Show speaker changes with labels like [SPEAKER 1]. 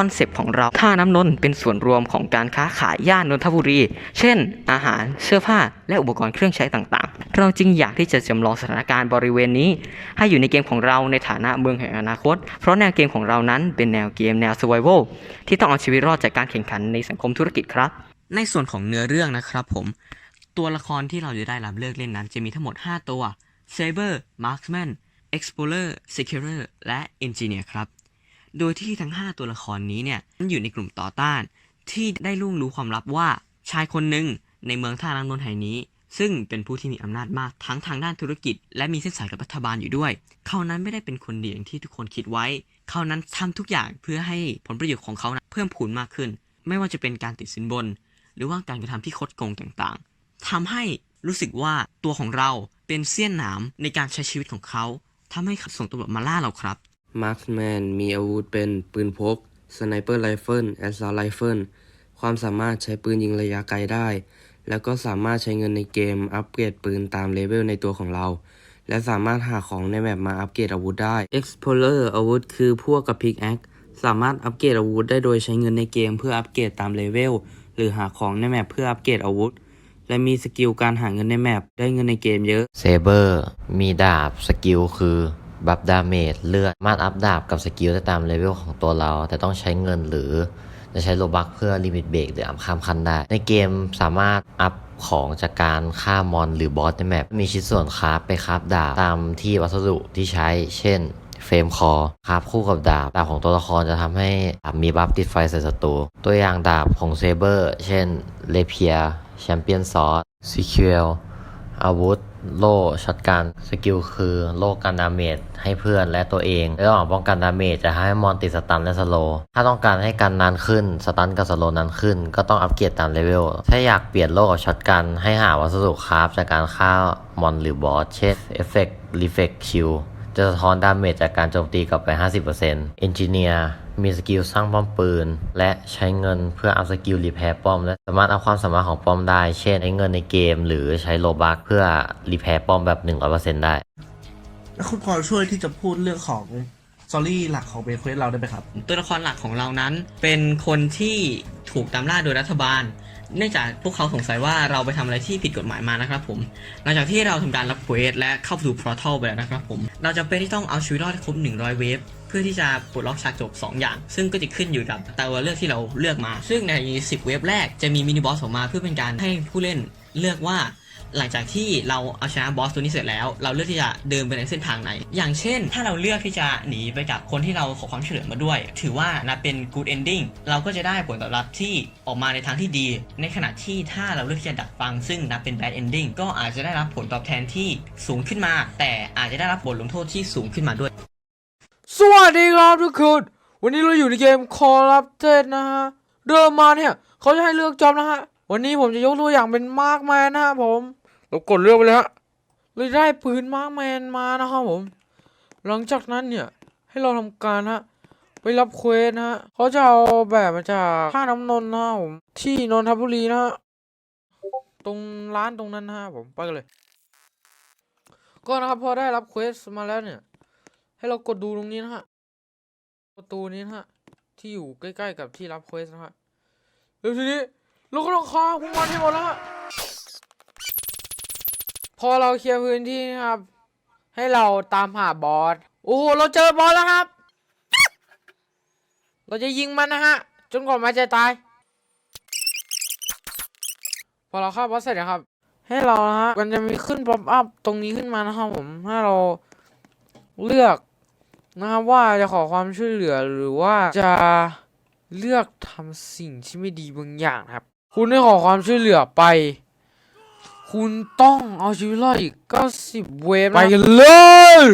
[SPEAKER 1] อนเซปต์ของเราท่าน้ำนนเป็นส่วนรวมของการค้าขายย่านนนทบุรี เช่น อาหารเสื้อผ้า และอุปกรณ์เครื่องใช้ต่างๆ เราจึงอยากที่จะจำลองสถานการณ์บริเวณนี้ ให้อยู่ในเกมของเราในฐานะเมืองแห่งอนาคต เพราะแนวเกมของเรานั้นเป็นแนวเกมแนว survival ที่ต้องเอาชีวิตรอดจากการแข่งขันในสังคมธุรกิจครับ ในส่วนของเนื้อเรื่องนะครับผม ตัวละครที่เราจะได้รับเลือกเล่นนั้น จะมีทั้งหมด 5 ตัว Saber Marksman Explorer Securer และ Engineer ครับ โดยที่ทั้ง 5 ตัวละครนี้เนี่ยอยู่ในกลุ่มต่อต้าน ที่ได้ล่วงรู้ความลับว่าชายคนหนึ่งในเมืองท่าน้ำนนท์แห่งนี้ ซึ่งเป็นผู้ที่มีอำนาจมากทั้งทางด้านธุรกิจ และมีเส้นสายกับรัฐบาลอยู่ด้วย เขานั้นไม่ได้เป็นคนดีอย่างที่ทุกคนคิดไว้ เขานั้นทำทุกอย่างเพื่อให้ผลประโยชน์ของเขานั้นเพิ่มพูนมากขึ้น ไม่ว่าจะเป็นการติดสินบน หรือว่าการกระทำที่คดโกงต่างๆทำให้รู้สึกว่าตัวของเราเป็นเสี้ยนหนามในการใช้ชีวิตของเขาทำให้ขับส่งตำรวจมาล่าเราครับ
[SPEAKER 2] มาร์คแมนมีอาวุธเป็นปืนพก สไนเปอร์ไรเฟิลแอสซอลไรเฟิลความสามารถใช้ปืนยิงระยะไกลได้ แล้วก็สามารถใช้เงินในเกมอัปเกรดปืนตามเลเวลในตัวของเรา และสามารถหาของในแมปมาอัปเกรดอาวุธได้ Explorer อาวุธคือพวกกับพิกแอคสามารถอัปเกรดอาวุธได้โดยใช้เงินในเกมเพื่ออัปเกรดตามเลเวลหรือหาของในแมปเพื่ออัปเกรดอาวุธ และมีสกิลการหาเงินในแมปได้เงินในเกมเยอะ
[SPEAKER 3] เซเบอร์มีดาบสกิลคือ บัฟดาเมจเลือดมารถอัพดาบกับสกิลได้ตามเลเวลของตัวเรา แต่ต้องใช้เงินหรือจะใช้โลบักเพื่อลิมิตเบรกหรืออัพข้ามขั้นได้ ในเกมสามารถอัพของจากการฆ่ามอนหรือบอสในแมปมีชิ้นส่วนคราฟไปคราฟดาบตามที่วัสดุที่ใช้ เช่นเฟรมคอคราฟคู่กับดาบ ดาบของตัวละครจะทำให้ดาบมีบัฟติดไฟใส่ศัตรู ตัวอย่างดาบของเซเบอร์ เช่นเลเพียแชมเปี้ยนซอสซีคิวอาวุธ โล่ช็อตกันสกิลคือโล่กันดาเมจให้เพื่อนและตัวเองระหว่างป้องกันดาเมจจะให้มอนติดสตันและสโลว์ถ้าต้องการให้กันนานขึ้นสตันกับสโลว์นานขึ้น ก็ต้องอัปเกรดตามเลเวล ถ้าอยากเปลี่ยนโล่กับช็อตกันให้หาวัสดุคราฟจากการฆ่ามอนหรือบอสเช่นเอฟเฟกต์รีเฟกชิลจะสะท้อนดาเมจจากการโจมตีกลับไป 50%เอนจิเนียร์ มีสกิลสร้างป้อมปืน และใช้เงินเพื่ออัพสกิลรีแพร์ป้อมและสามารถเอาความสามารถของป้อมได้ เช่นใช้เงินในเกม หรือใช้โลบักเพื่อรีแพร์ป้อมแบบ 100%ได้
[SPEAKER 4] แล้วคุณพอช่วยที่จะพูดเรื่องของสตอรี่หลักของเบเควสเราได้ไหมครับ
[SPEAKER 1] ตัวละครหลักของเรานั้น เป็นคนที่ถูกตามล่าโดยรัฐบาล เนื่องจากพวกเขาสงสัยว่าเราไปทำอะไรที่ผิดกฎหมายมานะครับผม หลังจากที่เราทำการรับเควสและเข้าสู่พอร์ทัลไปแล้วนะครับผม เราจะเป็นที่ต้องเอาชีวิตรอดให้ครบ100 เวฟ เพื่อที่จะปลดล็อกฉากจบ 2 อย่าง ซึ่งก็จะขึ้นอยู่กับตัวเลือกที่เราเลือกมา ซึ่งใน 10 เวฟแรกจะมีมินิบอสออกมาเพื่อเป็นการให้ผู้เล่นเลือกว่าหลังจากที่เราเอาชนะบอสตัวนี้เสร็จแล้ว เราเลือกที่จะเดินไปในเส้นทางไหน อย่างเช่น ถ้าเราเลือกที่จะหนีไปจากคนที่เราขอความช่วยเหลือมาด้วย ถือว่านับเป็น good ending เราก็จะได้ผลตอบรับที่ออกมาในทางที่ดี ในขณะที่ถ้าเราเลือกที่จะดักฟัง ซึ่งนับเป็น bad ending ก็อาจจะได้รับผลตอบแทนที่สูงขึ้นมา แต่อาจจะได้รับบทลงโทษที่สูงขึ้นมาด้วย
[SPEAKER 5] สวัสดีครับทุกคนวันนี้เราอยู่ในเกม Call of Duty นะฮะเริ่มมาเนี่ยเขาจะให้เลือกจอบนะฮะ วันนี้ผมจะยกตัวอย่างเป็นมาร์กแมนนะฮะผมเรากดเลือกไปเลยฮะเราได้ปืนมาร์กแมนมานะครับผม หลังจากนั้นเนี่ยให้เราทำการฮะไปรับเควสนะฮะเขาจะเอาแบบมาจากท่าน้ำนนท์นะฮะผมที่นนทบุรีนะฮะตรงร้านตรงนั้นนะฮะผมไปกันเลย ก็นะครับพอได้รับเควสมาแล้วเนี่ย ให้เรากดดูตรงนี้นะฮะ ประตูนี้นะฮะ ที่อยู่ใกล้ๆกับที่รับเควสนะฮะแล้วทีนี้เราก็ต้องฆ่าพวกมันให้หมดแล้วฮะ พอเราเคลียร์พื้นที่นะครับ ให้เราตามหาบอส โอ้โห เราเจอบอสแล้วครับ เราจะยิงมันนะฮะ จนกว่ามันจะตาย พอเราฆ่าบอสเสร็จนะครับ ให้เรานะฮะ มันจะมีขึ้นป๊อปอัพตรงนี้ขึ้นมานะครับผม ให้เราเลือก นะครับว่าจะขอความช่วยเหลือหรือว่าจะเลือกทำสิ่งที่ไม่ดีบางอย่างครับ คุณได้ขอความช่วยเหลือไป คุณต้องเอาชีวิตรอดอีก90เวฟไปกันเลย